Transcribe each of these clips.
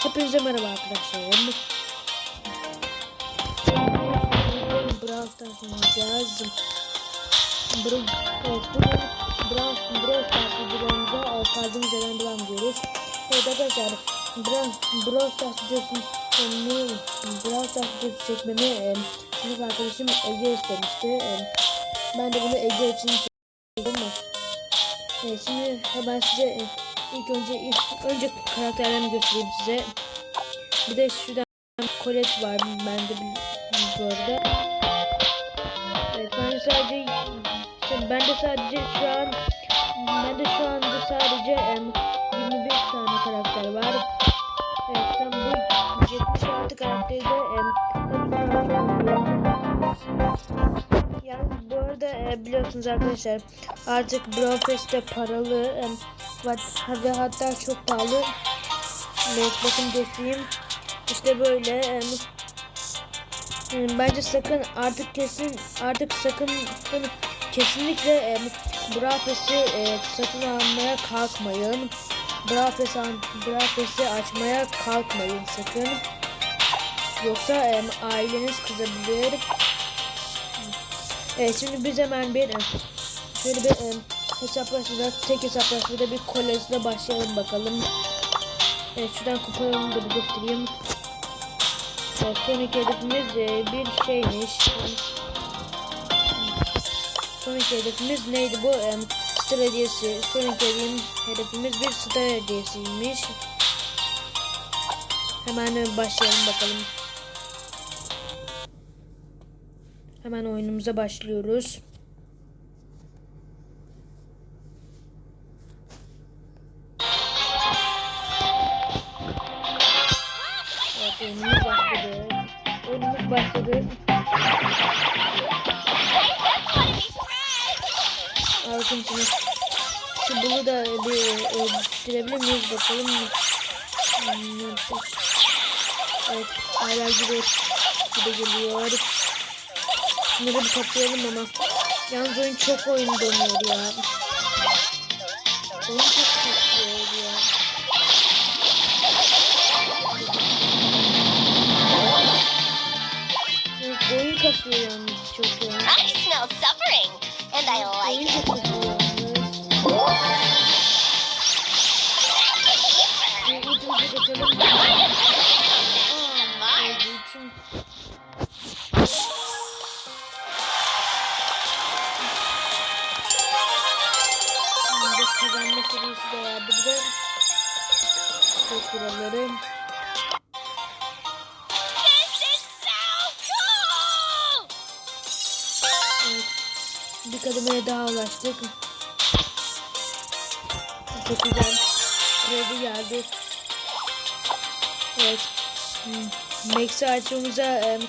Hepinize merhaba arkadaşlar. Brawl Stars oynayacağız. Bugün Brawl, Brawl Stars videolarımıza kaldığımız yerden devam ediyoruz. Evet arkadaşlar, Brawl, Brawl Stars videosunu Brawl Stars videosu çekmemi e, sınıf arkadaşım Ege istemişti. E, ben de bunu Ege için çektim şimdi hemen size e, ilk önce ilk, önce karakterlerimi göstereyim size. Bir de şuradan Colette var bende bu arada. Evet ben de sadece ben de sadece şu an ben de şu anda sadece em, 21 tane karakter var. Evet tam bu 76 karakteri de em, Yalnız bu arada e, biliyorsunuz arkadaşlar artık Pass'te paralı e, ve- hatta çok pahalı. Evet bakın göstereyim. İşte böyle e, e, bence sakın artık kesin artık sakın kesinlikle e, e, satın almaya kalkmayın. Brawl Pass'i açmaya kalkmayın sakın. Yoksa e, aileniz kızabilir. Evet şimdi biz hemen bir e, şöyle bir e, hesaplaşmada tek hesaplaşmada bir kolesle başlayalım bakalım. Evet şuradan kupalarını da bir göstereyim. Evet sonraki hedefimiz e, bir şeymiş. Sonraki hedefimiz neydi bu? Star hediyesi. Sonraki hedefimiz, bir star hediyesiymiş. Hemen başlayalım bakalım. Hemen oyunumuza başlıyoruz. Evet oyunumuz başladı. Oyunumuz başladı. Arkadaşlar şu bunu da bir e, bitirebilir miyiz bakalım. Hmm, Evet hala gidiyor. Bir de geliyor. Bunları bir toplayalım ama. Yalnız oyun çok oyun donuyor ya. Oyun çok kasıyor ya. Oyun kasıyor yalnız çok ya. I smell suffering, and I like Oyun it. çok kasıyor yalnız. Kazanma serisi de vardı bir de. Çok! Evet. Bir kademeye daha ulaştık. Çok güzel. Kredi geldi. Evet. Hmm, Max açmamıza em,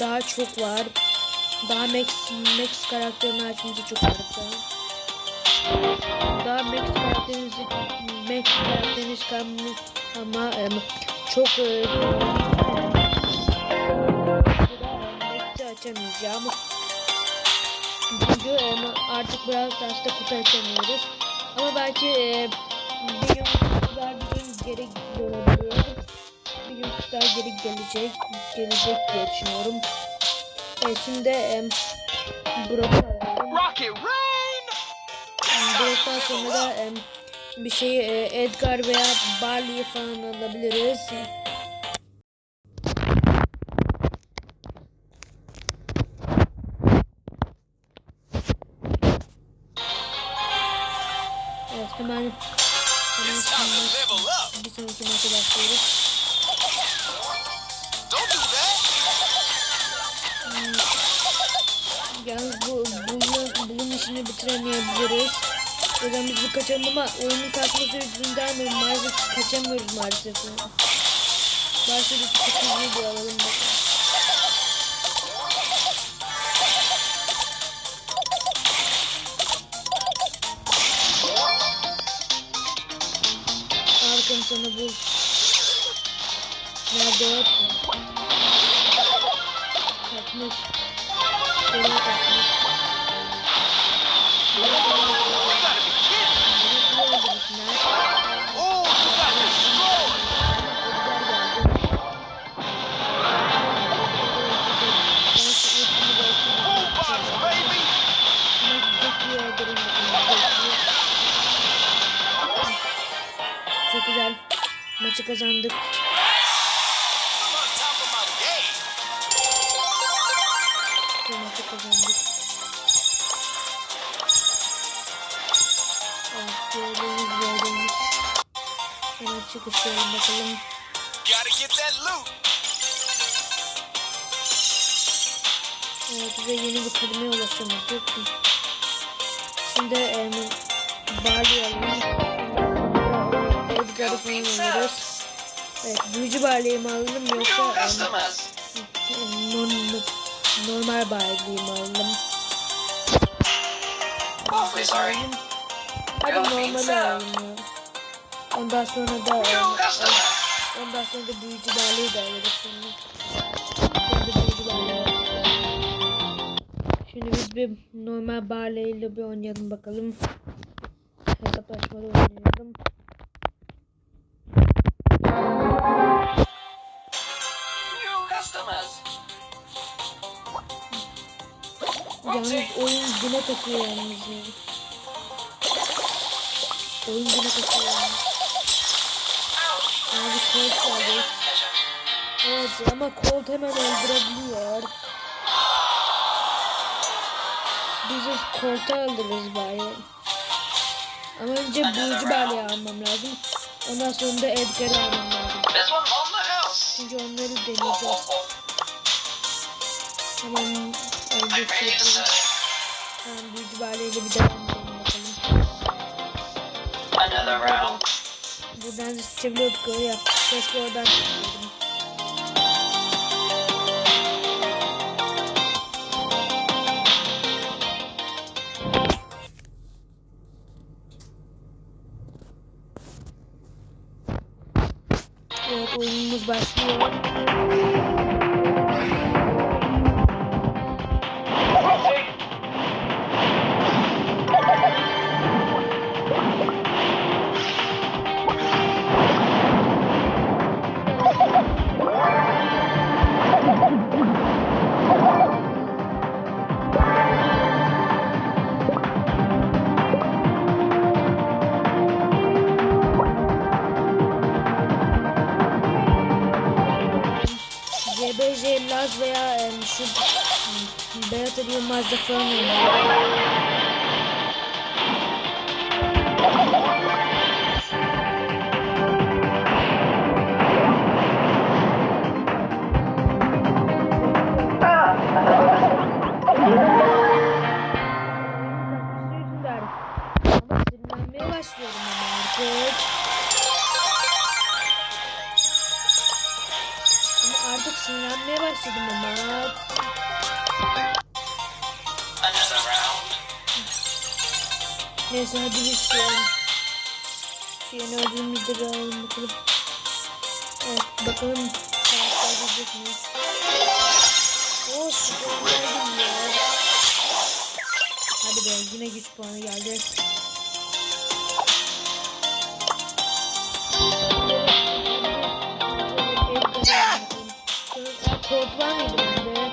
daha çok var. Daha Max, Max karakterini açmamıza çok var. Daha Max karakterinizi Max karakterini çıkarmamız ama em, çok e, Max'i açamayacağım. Çünkü em, artık Brawl Stars'ta kutu açamıyoruz. Ama belki e, bir gün kuşlar bir geri dönebilir. Bir gün kuşlar geri gelecek, gelecek diye düşünüyorum. Evet şimdi em, Brock'u alalım. Rain! Brock'tan sonra da em, bir şeyi e, Edgar veya Barley'i falan alabiliriz. Evet hemen hemen şimdi bir sonraki maça başlıyoruz. That! Yalnız bu bunun, bunun işini bitiremeyebiliriz. Yüzden biz bir kaçalım ama oyunun kasması yüzünden maalesef kaçamıyoruz maalesef. Başka bir sıkıntı bir alalım bakalım. Arkam sana bul. Nerede yok? Kaçmış. Şöyle kaçmış. Kazandık. Bu maçı kazandık. Evet, gördüğünüz gördüğünüz. Hemen çıkışlayalım bakalım. Evet ve yeni bir kademeye ulaşamadık. Şimdi em, Barley alalım. Edgar'ı falan alırız. Evet, büyücü Barley'i mi alalım yoksa normal, normal Barley'i mi alalım? Awfully sorry. Hadi normali alalım ya. Ondan sonra da ondan sonra da büyücü Barley'i de alırız şimdi. Şimdi büyücü Barley'i alırız. Şimdi biz bir normal Barley ile bir oynayalım bakalım. Hesaplaşmada oynayalım. Yalnız oyun güne katıyor yalnız ya. Oyun güne katıyor yalnız. Abi Colt geldi. Evet ama Colt hemen öldürebiliyor. Biz Colt'u öldürürüz bari. Ama önce büyücü Barley'i almam lazım. Ondan sonra da Edgar'ı almam lazım. Çünkü onları deneyeceğiz. oh, oh. Hemen I'm önce ready to şey serve. Tamam büyücü Barley'le bir devam edelim bakalım. Round. Buradan çıkabiliyorduk öyle ya. Keşke oradan çıkıyordum. Evet oyunumuz başlıyor. CBJ Laz veya şu Berat Yılmaz'da falan oynuyor. Başladım ama. Neyse hadi biz şu an şu yeni ödülümüzde bir alalım bakalım. Evet bakalım karakter gelecek miyiz? Oo süper geldim ya. Hadi be yine güç puanı geldi. Kod var mıydı bende?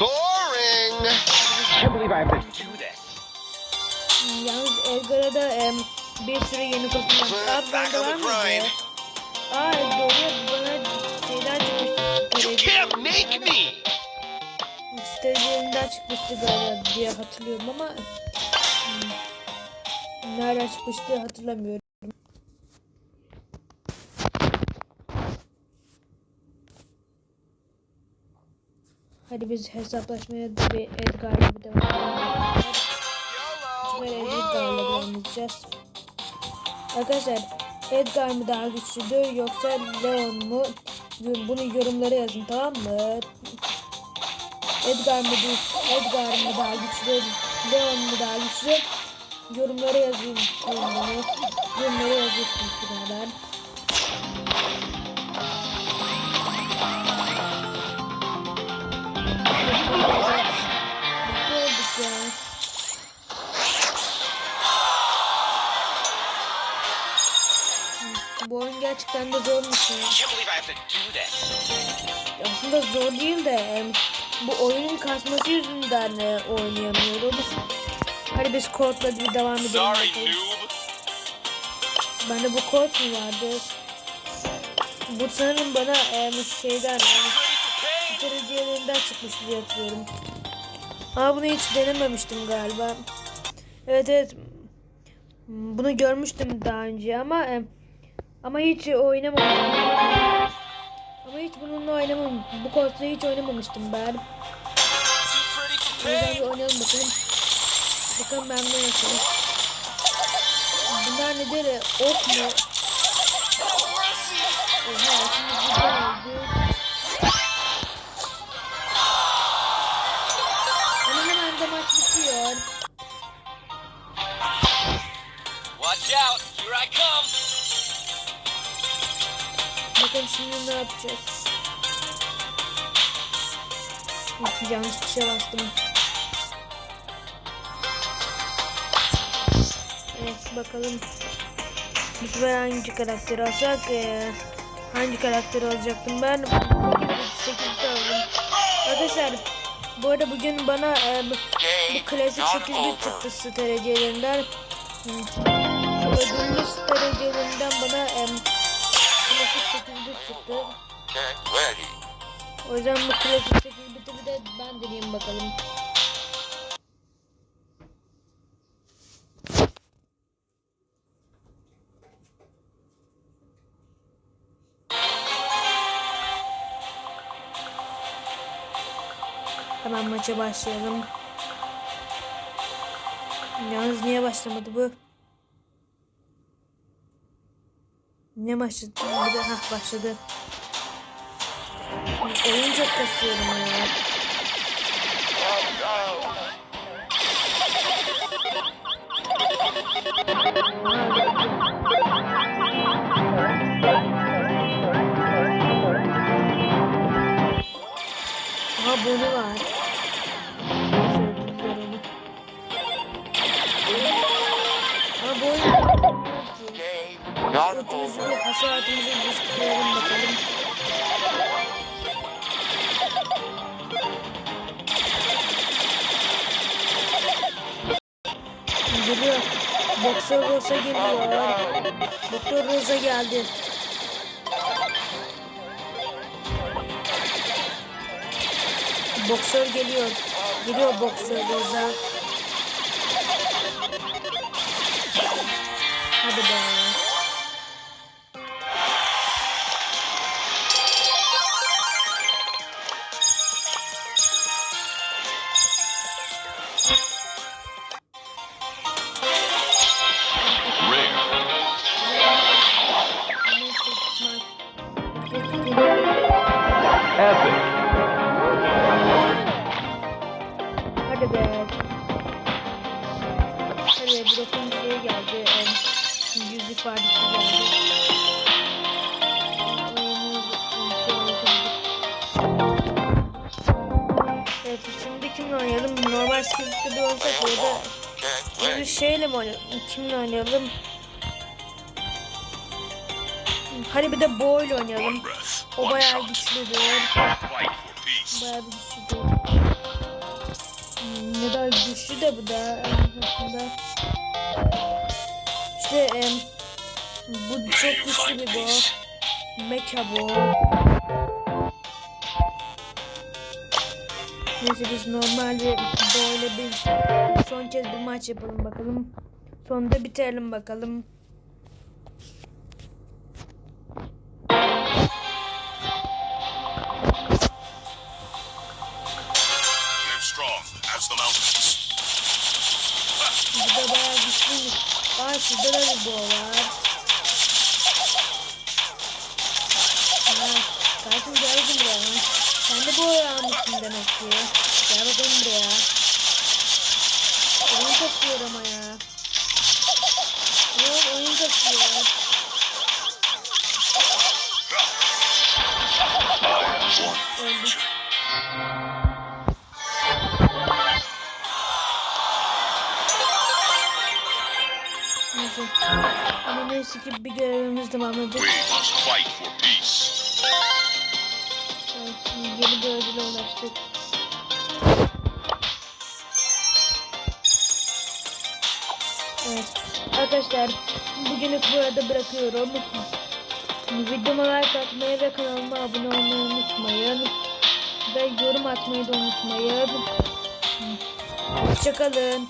Boring. Can't believe I have to do this. Yalnız Edgar'a da em, bir sürü yeni kostüm yaptı. Back bende var mıydı? Aa doğru bana şeyden çıkmıştı. You can't make me. Stajyerinden çıkmıştı galiba diye hatırlıyorum ama hmm, nereden çıkmıştı hatırlamıyorum. Hadi biz hesaplaşmaya bir Edgar'la bir devam edelim. Böyle Edgar'la devam edeceğiz. Arkadaşlar Edgar mı daha güçlüdür yoksa Leon mu? Bunu yorumlara yazın tamam mı? Edgar mı, güç- Edgar mı daha güçlü, Leon mu daha güçlü? Yorumlara yazın yorumları. Yorumlara yazıyorsunuz birader. Bu oyun gerçekten de zormuş this. Aslında zor değil de bu oyunun kasması yüzünden e, oynayamıyorum. Hadi biz Court'la bir devam edelim. Sorry. Bende bu kod mu vardı? Bu sanırım bana e, şeyden yani derecelerinden çıkmış diye hatırlıyorum. Ama bunu hiç denememiştim galiba. Evet evet. Bunu görmüştüm daha önce ama e, ama hiç oynamamıştım. Ama hiç bununla oynamam. Bu kodla hiç oynamamıştım ben. O yüzden bir oynayalım bakalım. Bakalım ben de nasıl. Bunlar nedir? Ok mu? Oha şimdi güzel Watch out! Here I come! Bakın şimdi ne yapacağız? Yok, Yanlış bir şey bastım. Evet bakalım. Bu sefer hangi karakteri alsak? Ee, hangi karakteri alacaktım ben? 8 aldım. Arkadaşlar bu arada bugün bana e, bu, bu klasik 8 bit çıktı strategilerinden. Ödüllü strategilerinden bana e, klasik 8 bit çıktı. O yüzden bu klasik 8 biti bir de ben deneyeyim bakalım. Hemen maça başlayalım. Yalnız niye başlamadı bu? Ne başladı? Bir de hah başladı. Oyun çok kasıyorum ya. Aha bunu var. Bir hasatımızı biz kıralım bakalım. Geliyor. Boksör Rosa geliyor. Doktor Rosa geldi. Boksör geliyor. Geliyor boksör Rosa. Hadi be. Script'te bir olsak ya da Get bir şeyle mi oynayalım? Kimle oynayalım? Hadi bir de Bo ile oynayalım. O bayağı güçlüdür. Bayağı bir güçlüdür. Hmm, Ne kadar güçlü de bu da aslında. İşte bu çok güçlü bir Bo. Mecha Bo. Neyse biz normal bir böyle bir son kez bir maç yapalım bakalım. Sonunda bitirelim bakalım. Live strong as the mountains. Bu da bayağı güçlüymüş. Aa şurada da bir boğa var. Aa, Kardeşim gel bakayım buraya. Sen de boğa almışsın demek ki. Ama neyse ki bir görevimiz peace. Evet, şimdi yeni bir ödüle ulaştık. Evet. arkadaşlar bugünlük burada bırakıyorum. Videoma like atmayı ve kanalıma abone olmayı unutmayın. Ve yorum atmayı da unutmayın. Hoşçakalın.